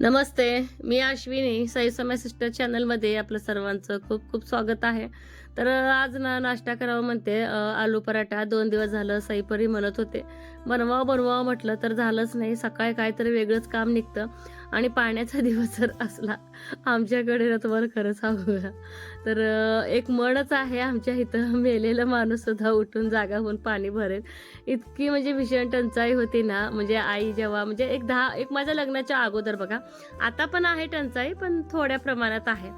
नमस्ते मी अश्विनी. साई समय सिस्टर चॅनलमध्ये आपलं सर्वांचं खूप खूप स्वागत आहे. तर आज ना नाश्ता करावं म्हणते. आलू पराठा दोन दिवस झालं साईपरी म्हणत होते. बनवावं बनवावं म्हटलं तर झालंच नाही. सकाळी काहीतरी वेगळंच काम निघतं. आणि पाण्याचा दिवस जर असला आमच्याकडे ना तुम्हाला खरं सांगू तर एक मनच आहे आमच्या इथं. मेलेला माणूससुद्धा उठून जागा होऊन पाणी भरेल. इतकी म्हणजे भीषण टंचाई होती ना म्हणजे आई जेव्हा म्हणजे एक दहा एक माझ्या लग्नाच्या अगोदर बघा. आता पण आहे टंचाई पण थोड्या प्रमाणात आहे.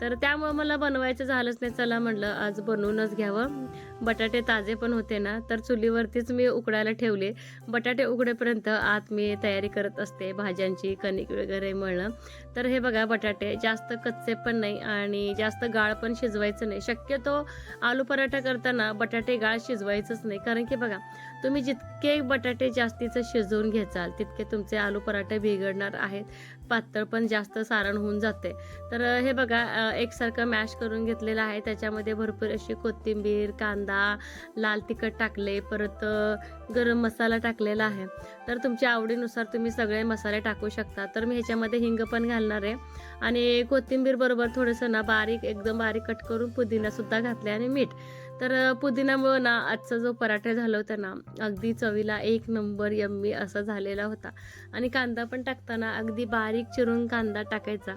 तर त्यामुळं मला बनवायचं झालंच नाही. चला म्हणलं आज बनवूनच घ्यावं. बटाटे ताजे पण होते ना तर चुलीवरतीच मी उकडायला ठेवले. बटाटे उघडेपर्यंत आत मी तयारी करत असते भाज्यांची कणिक वगैरे मळणं. तर हे बघा बटाटे जास्त कच्चे पण नाही आणि जास्त गाळ पण शिजवायचं नाही. शक्यतो आलू पराठा करताना बटाटे गाळ शिजवायचंच नाही. कारण की बघा तुम्ही जितके बटाटे जास्तीचं शिजवून घेचाल तितके तुमचे आलू पराठे बिघडणार आहेत. पातळ पण जास्त सारण होऊन जाते. तर हे बघा एकसारखं मॅश करून घेतलेलं आहे. त्याच्यामध्ये भरपूर अशी कोथिंबीर कांदा लाल तिखट टाकले परत गरम मसाला टाकलेला आहे. तर तुमच्या आवडीनुसार तुम्ही सगळे मसाले टाकू शकता. तर मी ह्याच्यामध्ये हिंग पण घालणार आहे. आणि कोथिंबीर बरोबर थोडंसं ना बारीक एकदम बारीक कट करून पुदिनासुद्धा घातले आणि मीठ. तर पुदिन्यामुळं पुदिनामुळं ना आजचा जो पराठा झाला होता ना अगदी चवीला एक नंबर यम्मी असा झालेला होता. आणि कांदा पण टाकताना अगदी बारीक चिरून कांदा टाकायचा.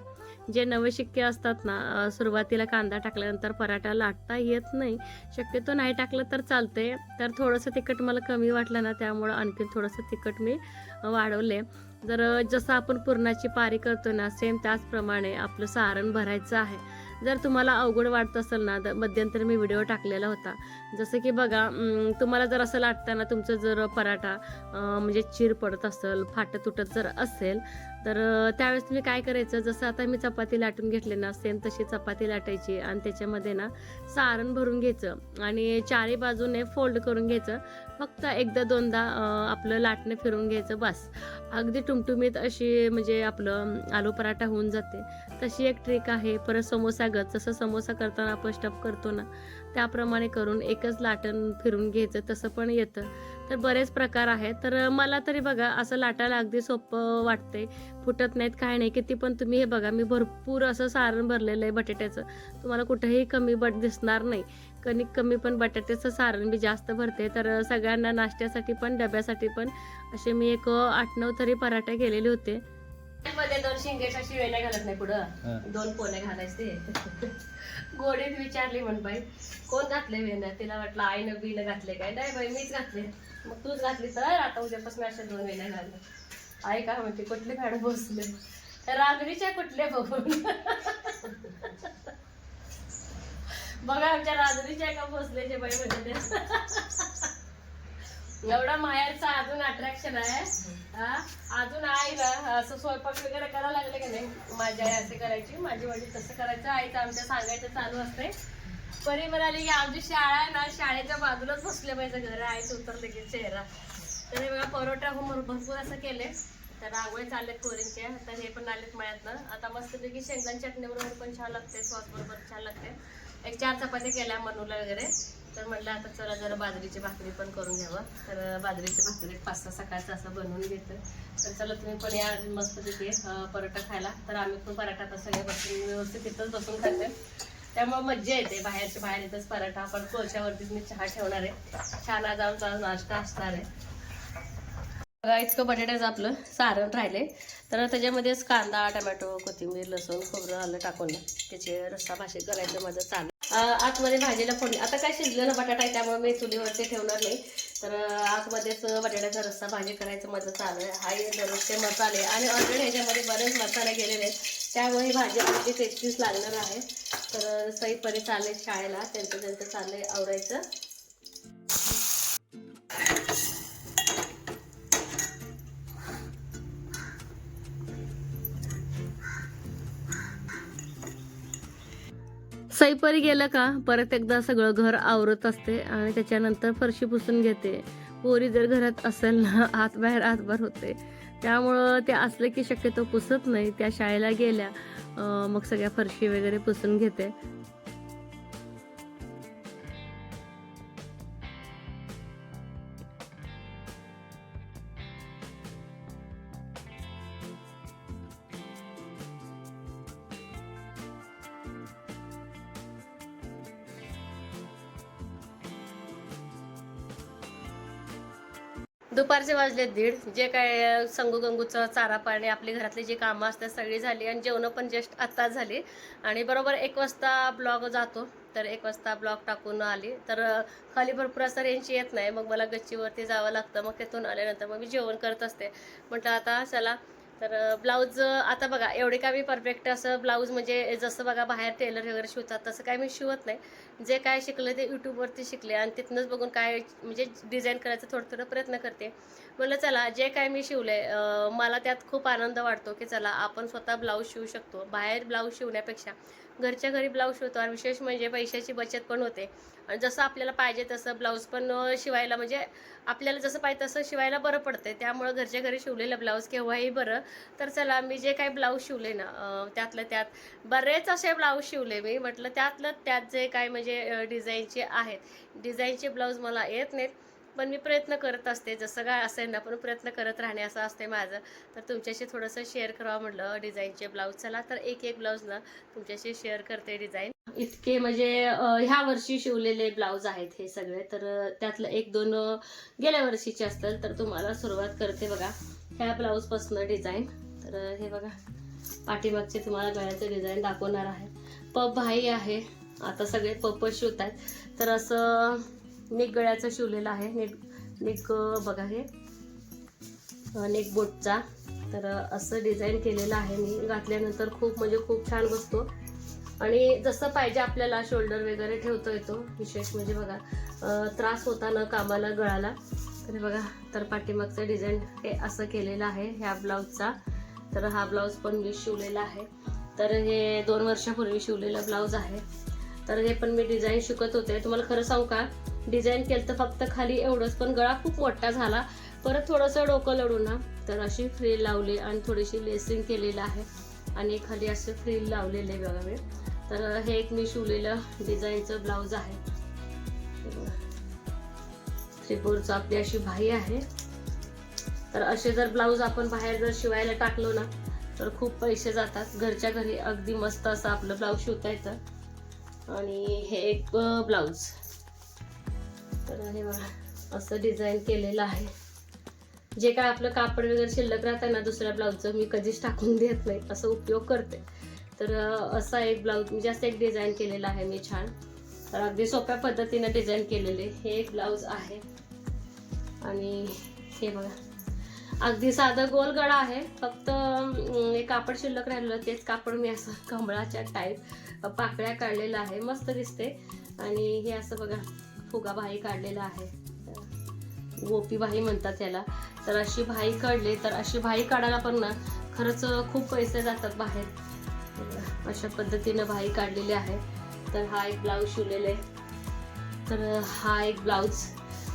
जे नवशिक्के असतात ना सुरुवातीला कांदा टाकल्यानंतर पराठा लाटता येत नाही. शक्यतो नाही टाकलं तर चालते तर थोडंसं तिखट मला कमी वाटलं ना त्यामुळं आणखी थोडंसं तिखट मी वाढवले. जर जसं आपण पुरणाची पारी करतो ना सेम त्याचप्रमाणे आपलं सारण भरायचं आहे. जर तुम्हाला अवघड वाटत असेल ना तर मध्यंतरी मी व्हिडिओ टाकलेला होता. जसं की बघा तुम्हाला जर असं लाटताना तुमचं जर पराठा म्हणजे चीर पडत असेल फाटत तुटत जर असेल तर त्यावेळेस तुम्ही काय करायचं? जसं आता मी चपाती लाटून घेतले ना सेम तशी चपाती लाटायची आणि त्याच्यामध्ये ना सारण भरून घ्यायचं आणि चारी बाजूने फोल्ड करून घ्यायचं. फक्त एकदा दोनदा आपलं लाटणं फिरून घ्यायचं बस. अगदी टुमटुमीत अशी म्हणजे आपलं आलू पराठा होऊन जाते. तशी एक ट्रिक आहे. परत समोसागत जसं समोसा करताना आपण स्टफ करतो ना त्याप्रमाणे करून एकच लाटण फिरून घ्यायचं तसं पण येतं. तर बरेच प्रकार आहेत. तर मला तरी बघा असं लाटायला अगदी सोपं वाटते फुटत नाहीत काय नाही. किती पण तुम्ही हे बघा मी भरपूर असं सारण भरलेलं आहे बटाट्याचं. तुम्हाला कुठेही कमी बट दिसणार नाही. कणिक कमी पण बटाट्याचं सारण मी जास्त भरते. तर सगळ्यांना नाश्त्यासाठी पण डब्यासाठी पण असे मी एक आठ नऊ तरी पराठे केलेले होते. मध्ये दोन शिंगेच्या नाही घालत नाही पुढं. दोन पोने घालायचे. गोडीत विचारली म्हण बाई कोण घातले वेण्या? तिला वाटलं आईनं बीनं घातले काय? नाही बाई मीच घातले मग तूच घातली तर? आता उद्यापासून अशा दोन वेण्या घालले आई का म्हणते? कुठले भाडं बसले? रांगणीच्या कुठले बघून. बघा आमच्या राजनीच्या एका बसल्याचे बाई म्हणजे ते एवढा माहेरचा अजून अट्रॅक्शन आहे. हा? अजून आई ना असं स्वयंपाक वगैरे करायला लागले की नाही? माझी आई असे करायची माझी वडील तसं करायचं आईचं आमच्या सांगायचं चालू असते. परी म्हणाली की आमची शाळा आहे ना शाळेच्या बाजूलाच बसले पाहिजे घर आईच उतरले की चेहरा. तर हे बघा परोठा हो भरपूर असं केले. तर रांगोळी चाललेत पोरींचे. तर हे पण आलेत मळ्यातनं. आता मस्तपैकी शेंगदाण चटणी बरोबर पण छान लागते सॉस बरोबर छान लागते. एक चार चपाती केल्या मनूला वगैरे. तर म्हटलं आता चला जरा बाजरीची भाकरी पण करून घ्यावं. तर बाजरीची भाकरी पाच सहा सकाळचं असं बनवून घेतं. तर चला तुम्ही पण या मस्त तिथे पराठा खायला. तर आम्ही पण पराठा आता सगळे बसून व्यवस्थित तिथंच बसून खाते. त्यामुळे मज्जा येते. बाहेरच्या बाहेर येतच पराठा. आपण कोळशावरतीच मी चहा ठेवणार आहे. छान आज आमचा नाश्ता असणार आहे. बघा इतकं बटाट्याचं आपलं सारण राहिले. तर त्याच्यामध्येच कांदा टमॅटो कोथिंबीर लसूण खोबरं आलं टाकून त्याचे रस्सा भाजी करायचं माझं चालू. आतमध्ये भाजीला फोडणी. आता काय शिजलेला बटाटा आहे त्यामुळे मी चुलीवरती ठेवणार नाही. तर आतमध्येच बटाट्याचा रस्सा भाजी करायचं माझं चालू आहे. हाही दररोजचे मसाले आणि ऑलरेडी ह्याच्यामध्ये बरेच मसाले गेलेले आहेत. त्यामुळे ही भाजी आमची टेस्टीच लागणार आहे. तर सई परी चालले शाळेला. त्यांचं त्यांचं चाललंय आवडायचं सईपरी गेलं का परत एकदा सगळं घर आवरत असते आणि त्याच्यानंतर फरशी पुसून घेते. पोरी जर घरात असेल ना आत बाहेर आतबार होते. त्यामुळं ते असले की शक्यतो पुसत नाही त्या शाळेला गेल्या मग सगळ्या फरशी वगैरे पुसून घेते. दुपारचे वाजले दीड. जे काय संगू गंगूचं चारा पाणी आपली घरातली जी कामं असतात सगळी झाली आणि जेवणं पण जस्ट आत्ताच झाली. आणि बरोबर एक वाजता ब्लॉग जातो. तर एक वाजता ब्लॉग टाकून आली. तर खाली भरपूर असं रेंज येत नाही. मग मला गच्चीवरती जावं लागतं. मग तिथून आल्यानंतर मग मी जेवण करत असते. म्हटलं आता चला. तर ब्लाऊज आता बघा एवढे काय मी परफेक्ट असं ब्लाऊज म्हणजे जसं बघा बाहेर टेलर वगैरे शिवतात तसं काय मी शिवत नाही. जे काय शिकले ते यूट्यूबवरती शिकले आणि तिथनंच बघून काय म्हणजे डिझाईन करायचा थोडं थोडं प्रयत्न करते. म्हणलं चला जे काय मी शिवले मला त्यात खूप आनंद वाटतो की चला आपण स्वतः ब्लाऊज शिवू शकतो. बाहेर ब्लाऊज शिवण्यापेक्षा घरच्या घरी ब्लाऊज शिवतो आणि विशेष म्हणजे पैशाची बचत पण होते. आणि जसं आपल्याला पाहिजे तसं ब्लाऊज पण शिवायला म्हणजे आपल्याला जसं पाहिजे तसं शिवायला बरं पडते त्यामुळं घरच्या घरी शिवलेलं ब्लाऊज केव्हाही बरं. तर चला मी जे काही ब्लाऊज शिवले ना त्यातलं त्यात बरेच असे ब्लाऊज शिवले मी. म्हटलं त्यातलं त्यात जे काय म्हणजे डिझाईनचे आहेत. डिझाईनचे ब्लाऊज मला येत नाहीत पण मी प्रयत्न करत असते. जसं काय असेल ना पण प्रयत्न करत राहणे असं असते माझं. तर तुमच्याशी थोडंसं शेअर करावं म्हटलं डिझाईनचे ब्लाऊज. चला तर एक एक ब्लाऊज ना तुमच्याशी शेअर करते डिझाईन. इतके म्हणजे ह्या वर्षी शिवलेले ब्लाऊज आहेत हे सगळे. तर त्यातलं एक दोन गेल्या वर्षीचे असतील तर तुम्हाला सुरुवात करते बघा. ह्या ब्लाऊजपासून डिझाईन. तर हे बघा. पाठीमागचे तुम्हाला गळ्याचं डिझाईन दाखवणार आहे. पप भाई आहे. आता सगळे पप शिवत आहेत तर असं नेक गळ्याचं शिवलेलं आहे. नेक नेक बघा हे. नेक बोटचा. तर असं डिझाईन केलेलं आहे मी. घातल्यानंतर खूप म्हणजे खूप छान बसतो. आणि जसं पाहिजे आपल्याला शोल्डर वगैरे ठेवता येतो विशेष म्हणजे बघा त्रास होता ना कामाला गळाला. तर बघा तर पाठीमागचं डिझाईन हे असं केलेलं आहे ह्या ब्लाऊजचा. तर हा ब्लाऊज पण मी शिवलेला आहे. तर हे दोन वर्षापूर्वी शिवलेला ब्लाऊज आहे. तर हे पण मी डिझाईन शिकत होते. तुम्हाला खरं सांगू का? डिझाईन केलं तर फक्त खाली एवढंच पण गळा खूप मोठा झाला. परत थोडंसं डोकं लढून ना. तर अशी फ्रील लावली आणि थोडीशी लेसिंग केलेलं आहे. आणि खाली असे फ्रील लावलेले बघा मी. तर हे एक मी शिवलेलं डिझाईनचं ब्लाऊज आहे. त्रिपूरचं आपली अशी भाई आहे. तर असे जर ब्लाऊज आपण बाहेर जर शिवायला टाकलो ना तर खूप पैसे जातात. घरच्या घरी अगदी मस्त असं आपलं ब्लाऊज शिवता येतं. आणि हे एक ब्लाऊज. तर हे बघा असं डिझाईन केलेलं आहे. जे काय आपलं कापड वगैरे शिल्लक राहतं ना दुसऱ्या ब्लाऊजचं मी कधीच टाकून देत नाही. असं उपयोग करते. तर असा एक ब्लाऊज म्हणजे असं एक डिझाईन केलेलं आहे मी छान. तर अगदी सोप्या पद्धतीने डिझाईन केलेले हे एक ब्लाऊज आहे. आणि हे बघा अगदी साधं गोल गळा आहे. फक्त एक कापड शिल्लक राहिलेलं तेच कापड मी असं कमळाच्या टाईप पाकळ्या काढलेल्या आहे मस्त दिसते आणि हे असं बघा फुगा भाई काढलेला आहे. गोपी भाई म्हणतात याला. तर अशी भाई काढली तर अशी भाई काढायला पण ना खरंच खूप पैसे जातात बाहेर. अशा पद्धतीनं भाई काढलेली आहे. तर हा एक ब्लाऊज शिवलेला आहे. तर हा एक ब्लाऊज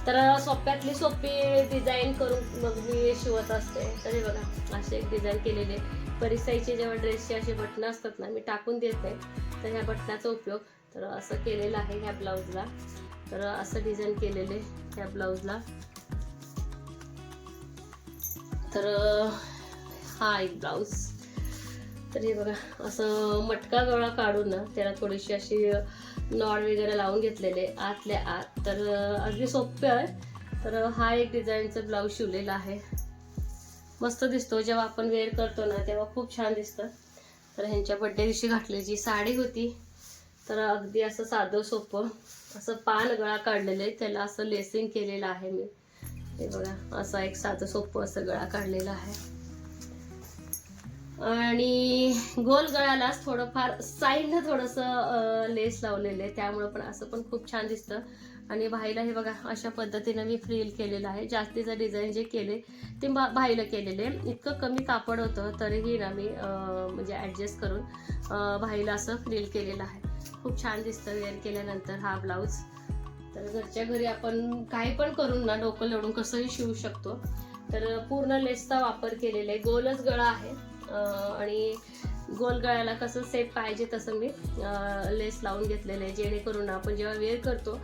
तर सोप्यातली सोपी डिझाईन करून मग मी शिवत असते. तर हे बघा असे एक डिझाईन केलेले परिसाईचे जेव्हा ड्रेसचे असे बटणं असतात ना मी टाकून देत. तर ह्या बटनाचा उपयोग. तर असं केलेलं आहे ह्या ब्लाऊजला तर असं डिझाईन केलेले ह्या ब्लाऊजला तर हा एक ब्लाऊज तर हे बघा असं मटका गळा काढून ना त्याला थोडीशी अशी नॉड वगैरे लावून घेतलेले आतल्या आत. तर अगदी सोपे आहे. तर हा एक डिझाईनचा ब्लाऊज शिवलेला आहे. मस्त दिसतो. जेव्हा आपण वेअर करतो ना तेव्हा खूप छान दिसतं. तर ह्यांच्या बड्डे दिवशी घातलेली जी साडी होती तर अगदी असं साधं सोपं असं पान गळा काढलेले त्याला असं लेसिंग केलेलं आहे मी. हे बघा असा एक साधं सोपं असं गळा काढलेला आहे. आणि गोल गळालाच थोडंफार साईडनं थोडंसं लेस लावलेलं आहे. त्यामुळं पण असं पण खूप छान दिसतं. आणि भाईला हे बघा अशा पद्धतीनं मी फ्रील केलेलं आहे. जास्तीचं डिझाईन जे केले ते बा भाईला केलेले इतकं कमी कापड होतं तरीही ना मी म्हणजे ॲडजस्ट करून भाईला असं फ्रील केलेलं आहे. खूप छान दिसतं वेअर केल्यानंतर हा ब्लाऊज तर घरच्या घरी आपण काही पण करून ना डोकं लढून कसंही शिवू शकतो. तर पूर्ण लेसचा वापर केलेला आहे. गोलच गळा आहे. आणि गोल गळ्याला कसं सेट पाहिजे तसं मी लेस लावून घेतलेलं आहे जेणेकरून आपण जेव्हा वेअर करतो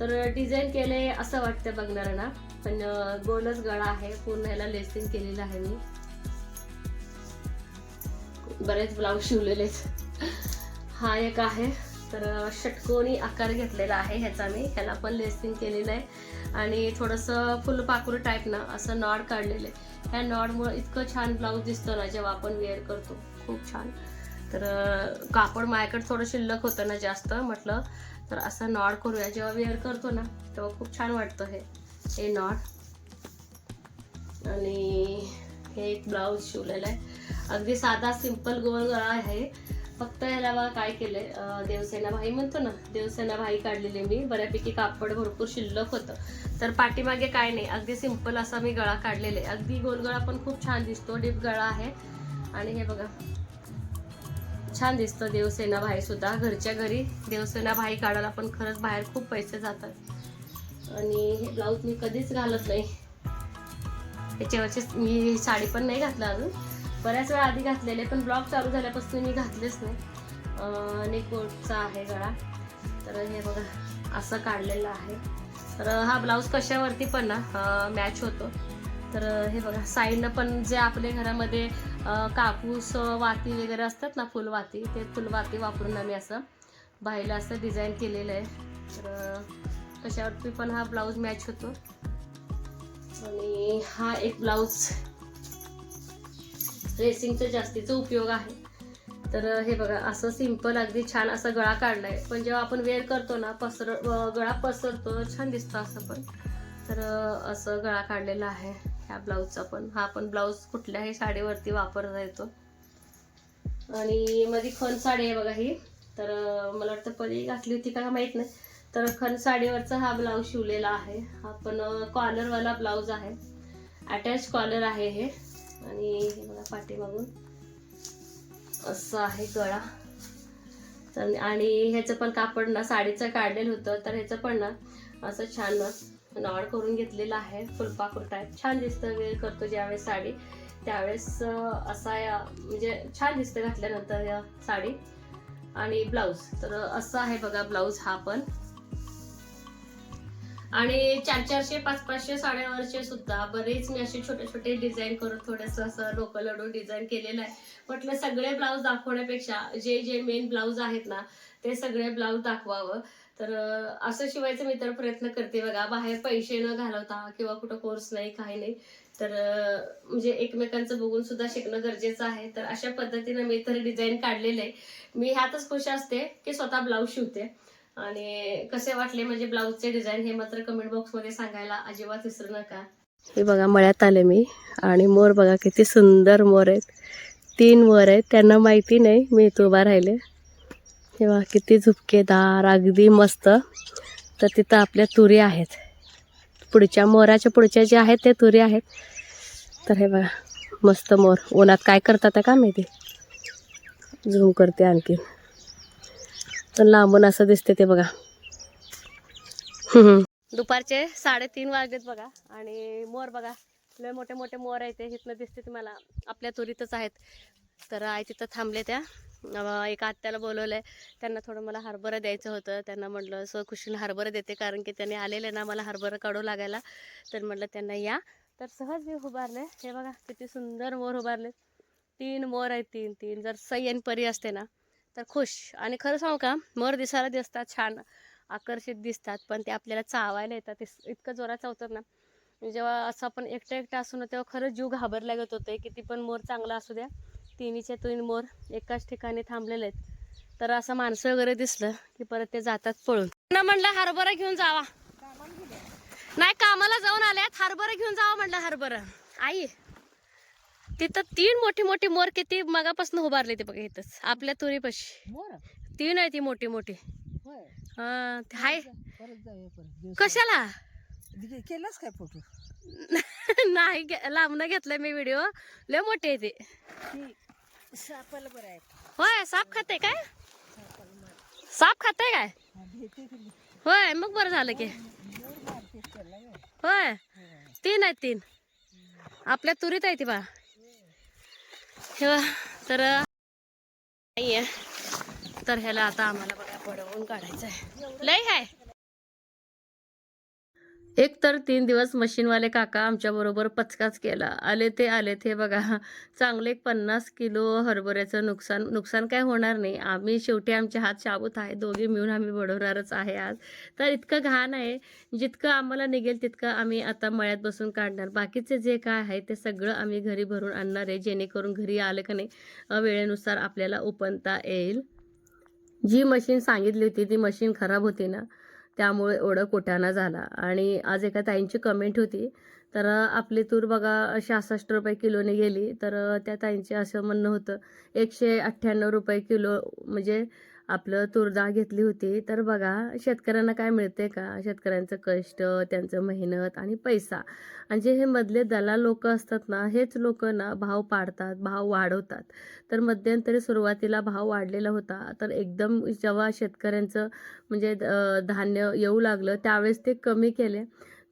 तर डिझाईन केले असं वाटतं बघणाऱ्यांना. पण गोलच गळा आहे पूर्ण ह्याला लेसिंग केलेलं आहे मी. बरेच ब्लाऊज शिवलेले आहेत. हा एक आहे. तर षटकोनी आकार घेतलेला आहे ह्याचा मी. ह्याला पण लेसिंग केलेलं आहे. आणि थोडंसं फुलपाखरू टाईप ना असं नॉड काढलेलं आहे. ह्या नॉडमुळं इतकं छान ब्लाऊज दिसतं ना जेव्हा आपण वेअर करतो. खूप छान. तर कापड माझ्याकडे थोडं शिल्लक होतं ना जास्त म्हटलं तर असं नॉड करूया. जेव्हा वेअर करतो ना तेव्हा खूप छान वाटतं हे. हे नॉड आणि हे एक ब्लाऊज शिवलेलं आहे. अगदी साधा सिंपल गोल गळा आहे. फक्त ह्याला बघा काय केलंय देवसेना भाई म्हणतो ना देवसेना भाई काढलेली मी. बऱ्यापैकी कापड भरपूर शिल्लक होतं. तर पाठीमागे काय नाही अगदी सिंपल असा मी गळा काढलेला आहे अगदी गोलगळा पण खूप छान दिसतो डीप गळा आहे. आणि हे बघा. छान दिसतं देवसेना भाई सुद्धा. घरच्या घरी देवसेना भाई काढायला पण खरंच बाहेर खूप पैसे जातात. आणि हे ब्लाऊज मी कधीच घालत नाही. याच्यावरची मी साडी पण नाही घातलं अजून. बऱ्याच वेळा आधी घातलेले पण ब्लॉग चालू झाल्यापासून मी घातलेच नाही. आणि कोटचा आहे गळा. तर हे बघा असं काढलेलं आहे. तर हा ब्लाऊज कशावरती पण ना मॅच होतो. तर हे बघा साईडनं पण जे आपल्या घरामध्ये कापूस वाती वगैरे असतात ना फुलवाती ते फुलवाती वापरून आम्ही असं बाहेरला असं डिझाईन केलेलं आहे. तर कशावरती पण हा ब्लाऊज मॅच होतो. आणि हा एक ब्लाऊज रेसिंगचं जास्तीचा उपयोग आहे. तर हे बघा असं सिंपल अगदी छान असा गळा काढलाय. पण जेव्हा आपण वेअर करतो ना पसर गळा पसरतो छान दिसतो असं पण. तर असं गळा काढलेला आहे ह्या ब्लाऊजचा पण. हा पण ब्लाऊज कुठल्याही साडीवरती वापरता येतो. आणि मध्ये खण साडी आहे बघा ही. तर मला वाटतं परी घातली होती का माहीत नाही. तर खण साडीवरचा हा ब्लाऊज शिवलेला आहे. हा पण कॉलरवाला ब्लाऊज आहे. अटॅच कॉलर आहे हे. आणि हे बघा पाठीमागून असं आहे गळा. तर आणि ह्याचं पण कापड ना साडीचं काढलेलं होतं तर ह्याचं पण ना असं छान नॉड करून घेतलेलं आहे. फुलपाखूर टाईप छान दिसतं वेअर करतो ज्यावेळेस साडी त्यावेळेस असा या- म्हणजे छान दिसतं घातल्यानंतर या साडी. आणि ब्लाऊज तर असं आहे बघा ब्लाऊज हा पण. आणि चार चारशे पाच पाचशे साड्यावरचे सुद्धा. बरेच मी असे छोटे छोटे डिझाईन करून थोडस असं डोकं लढून डिझाईन केलेलं आहे. म्हटलं सगळे ब्लाऊज दाखवण्यापेक्षा जे जे मेन ब्लाऊज आहेत ना ते सगळे ब्लाऊज दाखवावं. तर असं शिवायचं मी तर प्रयत्न करते बघा. बाहेर पैसे न घालवता किंवा कुठं कोर्स नाही काही नाही. तर म्हणजे एकमेकांचं बघून सुद्धा शिकणं गरजेचं आहे. तर अशा पद्धतीनं मी तर डिझाईन काढलेलं आहे. मी ह्यातच खुश असते की स्वतः ब्लाऊज शिवते. आणि कसे वाटले म्हणजे ब्लाऊजचे डिझाईन हे मात्र कमेंट बॉक्समध्ये सांगायला अजिबात विसरू नका. हे बघा मळ्यात आले मी. आणि मोर बघा किती सुंदर मोर आहेत. तीन मोर आहेत त्यांना माहिती नाही मी इथं उभा राहिले. हे बघा किती झुपकेदार अगदी मस्त. तर तिथं आपल्या तुरी आहेत. पुढच्या मोराच्या पुढच्या जे आहेत ते तुरी आहेत. तर हे बघा मस्त मोर. उन्हात काय करतात का माहिती? झूम करते आणखीन. तर लांबून असं दिसते ते बघा. दुपारचे साडेतीन वाजलेत बघा आणि मोर बघा लय मोठे मोठे मोर आहेत ते इथनं दिसते तुम्हाला. आपल्या तुरीतच आहेत. तर आई तिथं थांबले त्या. एका आत्याला बोलवलंय. त्यांना थोडं मला हरभरं द्यायचं होतं. त्यांना म्हटलं असं खुशीनं हरभरं देते कारण की त्यांनी आलेले ना मला हरभरं काढू लागायला. तर म्हटलं त्यांना या. तर सहज मी उभारले. हे बघा किती सुंदर मोर उभारले तीन मोर आहेत तीन तीन. जर सई आणि परी असते ना तर खुश. आणि खरं सांगू का मोर दिसायला दिसतात छान आकर्षित दिसतात पण ते आपल्याला चावायला येतात. ते इतकं जोरात चावतात ना. जेव्हा असं आपण एकटं एकटं असू ना तेव्हा खरंच जीव घाबरला होत. होते किती पण मोर चांगला असू द्या. तिन्हीच्या तीन मोर एकाच ठिकाणी थांबलेले आहेत. तर असं माणसं वगैरे दिसलं की परत ते जातात पळून. ना म्हणलं हरभरा घेऊन जावा. नाही कामाला जाऊन आल्यात. हरभरा घेऊन जावा म्हणलं हरभरा. आई तिथं तीन मोठी मोठी मोर किती मगापासून उभारले ते बघा इथंच आपल्या तुरीपाशी. मोर तीन आहे ती मोठी मोठी. होय. हा कशाला? केलास काय फोटो? नाही लांबनं घेतलाय मी व्हिडिओ. लय मोठे आहे ते. ती सापाला बरं आहे. होय साप खाते काय? साप खाते काय? हा? होय मग बरं झालं की. होय. तीन आहेत तीन. आपल्या तुरीत आहे ती बा. तर नाही आहे तर ह्याला आता आम्हाला बघा पडवून काढायचं आहे लय आहे एक तर तीन दिवस मशीनवाले काका आमच्याबरोबर पचकाच केला. आले ते आले ते बघा. चांगले पन्नास किलो हरभऱ्याचं नुकसान नुकसान काय होणार नाही. आम्ही शेवटी आमचे हात शाबूत आहे. दोघे मिळून आम्ही बडवणारच आहे आज. तर इतकं घाण आहे. जितकं आम्हाला निघेल तितकं आम्ही आता मळ्यात बसून काढणार. बाकीचे जे काय आहे ते सगळं आम्ही घरी भरून आणणार आहे. जेणेकरून घरी आलं का नाही वेळेनुसार आपल्याला उपनता येईल. जी मशीन सांगितली होती ती मशीन खराब होती ना. त्यामुळे एवढं कोट्याना झाला. आणि आज एका ताईंची कमेंट होती तर आपली तूर बघा सहासष्ट रुपये किलोने गेली तर त्या ताईंचे असं म्हणणं होतं एकशे अठ्ठ्याण्णव रुपये किलो म्हणजे आपलं तुरडाळ घेतली होती. तर बघा शेतकऱ्यांना काय मिळते का? शेतकऱ्यांचं कष्ट त्यांचं मेहनत आणि पैसा. आणि जे हे मधले दलाल लोक असतात ना हेच लोक ना भाव पाडतात भाव वाढवतात. तर मध्यंतरी सुरुवातीला भाव वाढलेला होता. तर एकदम जेव्हा शेतकऱ्यांचं म्हणजे धान्य येऊ लागलं त्यावेळेस ते कमी केले.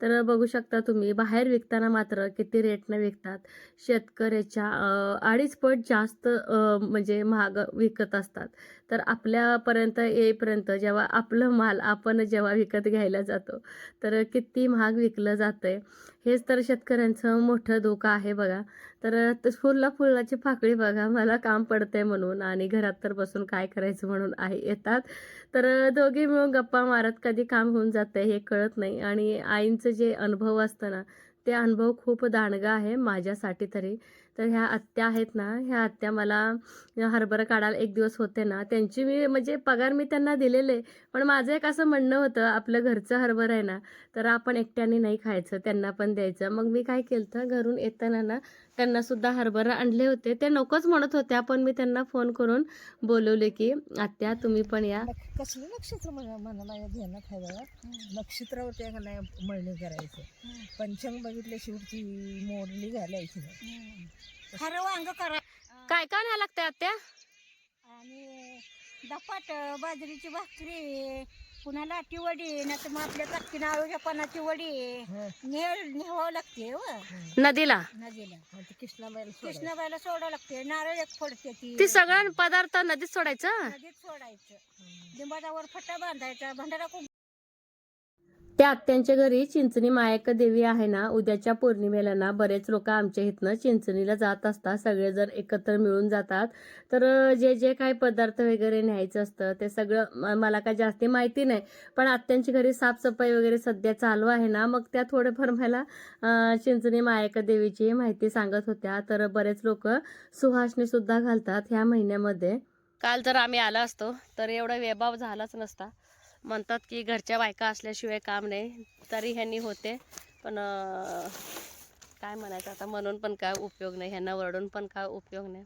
तर बघू शकता तुम्ही बाहेर विकताना मात्र किती रेटनं विकतात. शेतकऱ्याच्या अडीच पट जास्त म्हणजे महाग विकत असतात. तर आपल्यापर्यंत येईपर्यंत जेव्हा आपलं माल आपण जेव्हा विकत घ्यायला जातो तर किती महाग विकलं जातं आहे हेच तर शेतकऱ्यांचं मोठं धोका आहे बघा. तर फुलला फुलाची पाकळी बघा मला काम पडतंय म्हणून आणि घरात तर बसून काय करायचं म्हणून आहे येतात. तर दोघे मिळून गप्पा मारत कधी काम होऊन जातंय हे कळत नाही आणि आईंचं जे अनुभव असतं ना ते अनुभव खूप दांडगा आहे माझ्यासाठी तरी. तर ह्या आत्या आहेत ना ह्या आत्या मला हरभरा काढायला एक दिवस होते ना त्यांची मी म्हणजे पगार मी त्यांना दिलेले पण माझं एक असं म्हणणं होतं आपलं घरचं हरभरा आहे ना तर आपण एकट्याने नाही खायचं त्यांना पण द्यायचं. मग मी काय केलं तर घरून येताना ना त्यांना सुद्धा हरभरा आणले होते. ते नकोच म्हणत होत्या पण मी त्यांना फोन करून बोलवले की आत्या तुम्ही पण या. कसलं नक्षत्र मला मला माझ्या ध्यानात बघा नक्षत्रावरती नाही मळणी करायचं. पंचांग बघितल्या शेवटची मोडली घालायची. खरं वांग करा. काय काय नाही लागतंय आत्या? आणि दपाट बाजरीची भाकरी लाटी वडी नाही तर मग आपल्या चटकी नाळूच्या पानाची वडी हं, नेळ नेहावं लागते व नदीला. नदीला. हं, कृष्णाबाईला सोडावं लागते. नारळ एक फोडते ती. ती सगळं पदार्थ नदीत सोडायचं? नदीत सोडायचं. लिंबाच्यावर फटा बांधायचा. भंडारा खूप त्या आत्यांच्या घरी चिंचणी मायक देवी आहे ना उद्याच्या पौर्णिमेला ना बरेच लोक आमच्या इथनं चिंचणीला जात असतात. सगळे जर एकत्र मिळून जातात. तर जे जे काही पदार्थ वगैरे न्यायचं असतं ते सगळं मला काय जास्ती माहिती नाही. पण आत्यांच्या घरी साफसफाई वगैरे सध्या चालू आहे ना मग त्या थोडेफार मला चिंचणी मायक देवीची माहिती सांगत होत्या. तर बरेच लोक सुहासनी सुद्धा घालतात ह्या महिन्यामध्ये. काल जर आम्ही आलो असतो तर एवढा वेबाव झालाच नसता. म्हणतात की घरच्या बायका असल्याशिवाय काम नाही. तरी ह्यांनी होते. पण काय म्हणायचं आता? म्हणून पण काय उपयोग नाही. ह्यांना वरडून पण काय उपयोग नाही.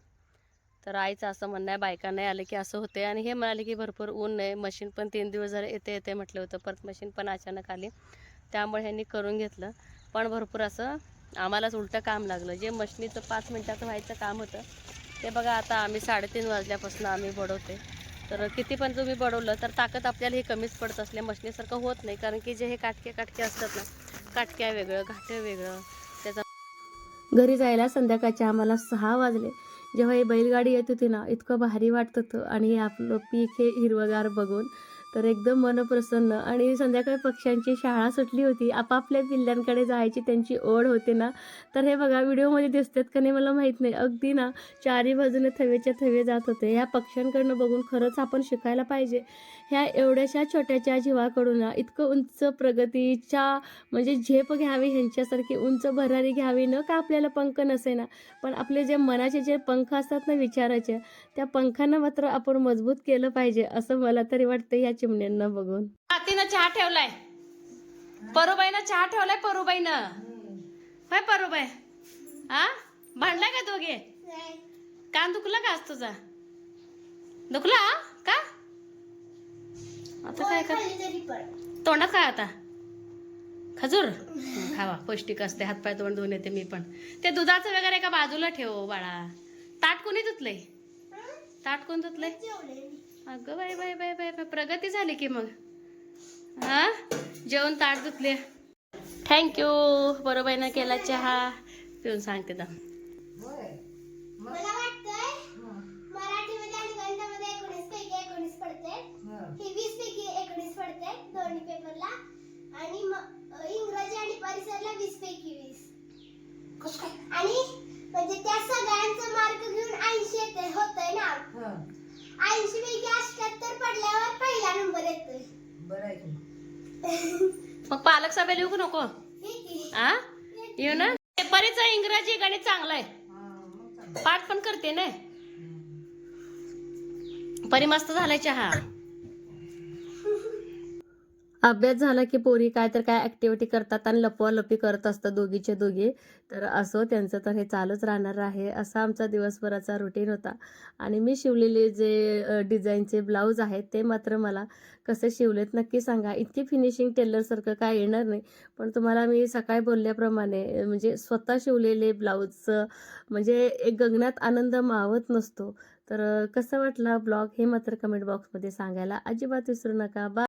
तर आईचं असं म्हणणं आहे बायका नाही आले की असं होते आणि हे म्हणाले की भरपूर ऊन नाही मशीन पण तीन दिवस जर येते येते म्हटलं होतं. परत मशीन पण अचानक आली. त्यामुळे ह्यांनी करून घेतलं. पण भरपूर असं आम्हालाच उलटं काम लागलं. जे मशनीचं पाच मिनटाचं व्हायचं काम होतं ते बघा आता आम्ही साडेतीन वाजल्यापासून आम्ही बडवते तर किती पण तुम्ही बडवलं तर ताकद आपल्याला हे कमीच पडत असल्या मशनीसारखं होत नाही. कारण की जे हे काटके काटके असतात ना काटक्या वेगळं घाटे वेगळं त्याचा घरी जायला संध्याकाळच्या आम्हाला सहा वाजले. जेव्हा ही बैलगाडी येत होती ना इतकं भारी वाटत होतं. आणि आपलं पीक हे हिरवगार बघून तर एकदम मनप्रसन्न. आणि संध्याकाळी पक्ष्यांची शाळा सुटली होती. आपापल्या पिल्ल्यांकडे जायची त्यांची ओढ होते ना? तर हे बघा व्हिडिओमध्ये दिसतात का नाही मला माहीत नाही. अगदी ना चारी बाजूने थवेच्या थवे जात होते. ह्या पक्ष्यांकडनं बघून खरंच आपण शिकायला पाहिजे. ह्या एवढ्याशा छोट्याच्या जीवाकडून ना इतकं उंच प्रगतीच्या म्हणजे झेप घ्यावी ह्यांच्यासारखी उंच भरारी घ्यावी न का आपल्याला पंख नसेना. पण आपले जे मनाचे जे पंख असतात ना विचाराचे त्या पंखांना मात्र आपण मजबूत केलं पाहिजे असं मला तरी वाटतं या चिमण्यांना बघून. हातीनं चहा ठेवलाय. परूबाईनं चहा ठेवलाय परूबाईनं. होय परूबाई. हा भांडला का दोघे? कान दुखला का आज तुझा? दुखला का? आता काय कर तोंडात काय आता. खजूर? हं, खावा पौष्टिक असते हातपाय तोंड धुवून येते मी पण. ते दुधाचं वगैरे का बाजूला ठेव बाळा. ताट कोणी धुतलंय? ताट कोण धुतलंय? अगं bye bye bye bye bye प्रगती झाली की मग. हा? जेवण ताट धुतले थँक्यू बरोबर केला चहा? पिऊन सांगते मराठीमध्ये आणि गणितामध्ये एकोणीस पैकी एकोणीस पडते. दोन्ही पेपरला. आणि इंग्रजी आणि परिसरला वीस पैकी वीस. आणि म्हणजे त्या सगळ्यांचा मार्क घेऊन ऐंशी येते होतय ना? ऐंशी पैकी अष्ट्याहत्तर पडल्यावर पहिला नंबर येतोय. मग. पालक सभेला येऊ नको? हा येऊ ना? पेपरच इंग्रजी गणित चांगलं आहे. पाठ पण करते ना? परी मस्त झालाय चहा. अभ्यास झाला की पोरी काय तर काय ऍक्टिव्हिटी करतात आणि लपवालपी करत असतात दोघीचे दोघे. तर असो त्यांचं तर हे चालूच राहणार आहे. असा आमचा दिवसभराचा रुटीन होता. आणि मी शिवलेले जे डिझाईनचे ब्लाऊज आहेत ते मात्र मला कसे शिवलेत नक्की सांगा. इतकी फिनिशिंग टेलरसारखं काय येणार नाही. पण तुम्हाला मी सकाळी बोलल्याप्रमाणे म्हणजे स्वतः शिवलेले ब्लाऊजचं म्हणजे एक गगनात आनंद मावत नसतो. तर कसं वाटला ब्लॉग हे मात्र कमेंट बॉक्समध्ये सांगायला अजिबात विसरू नका. बा